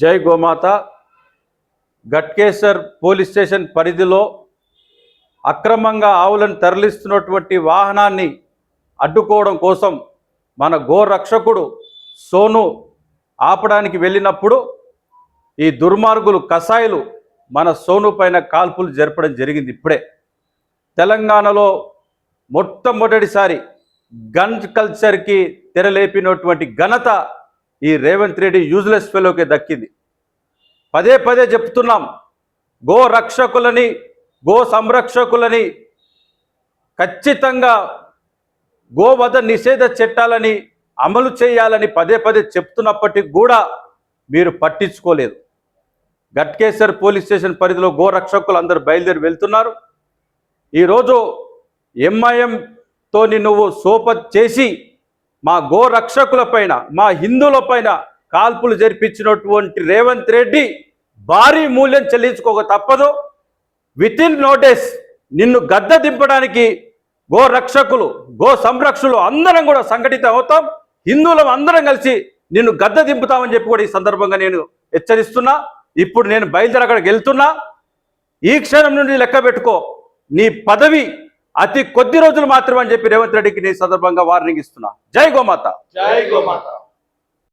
జై గోమాత. Ghatkesar police station పరిధిలో అక్రమంగా ఆవులను తరలిస్తున్నటువంటి వాహనాన్ని అడ్డుకోవడం కోసం మన గోరక్షకుడు సోను ఆపడానికి వెళ్ళినప్పుడు ఈ దుర్మార్గులు కసాయిలు మన సోను పైన కాల్పులు జరపడం జరిగింది ఇప్పుడే. తెలంగాణలో మొట్టమొదటిసారి గన్ కల్చర్కి తెరలేపినటువంటి ఘనత ఈ రేవంత్ రెడ్డి యూజ్లెస్ ఫెలోకి దక్కింది. పదే పదే చెప్తున్నాం గో రక్షకులని గో సంరక్షకులని ఖచ్చితంగా గోవధ నిషేధ చట్టాలని అమలు చేయాలని పదే పదే చెప్తున్నప్పటికి కూడా మీరు పట్టించుకోలేదు. గట్కేసర్ పోలీస్ స్టేషన్ పరిధిలో గో రక్షకులు అందరూ బయలుదేరి వెళ్తున్నారు. ఈరోజు ఎంఐఎంతోని నువ్వు సోపత్ చేసి మా గోరక్షకుల పైన మా హిందువులపైన కాల్పులు జరిపించినటువంటి రేవంత్ రెడ్డి భారీ మూల్యం చెల్లించుకోక తప్పదు. విత్ ఇన్ నోటీస్ నిన్ను గద్ద దింపడానికి గో రక్షకులు గో సంరక్షకులు అందరం కూడా సంఘటితం అవుతాం. హిందువులం అందరం కలిసి నిన్ను గద్ద దింపుతామని చెప్పి కూడా ఈ సందర్భంగా నేను హెచ్చరిస్తున్నా. ఇప్పుడు నేను బయలుదేరి అక్కడికి వెళ్తున్నా. ఈ క్షణం నుండి లెక్క పెట్టుకో నీ పదవి అతి కొద్ది రోజులు మాత్రమే అని చెప్పి రేవంత్ రెడ్డికి నేను సందర్భంగా వార్నింగ్ ఇస్తున్నా. జై గోమాత. జై గోమాత.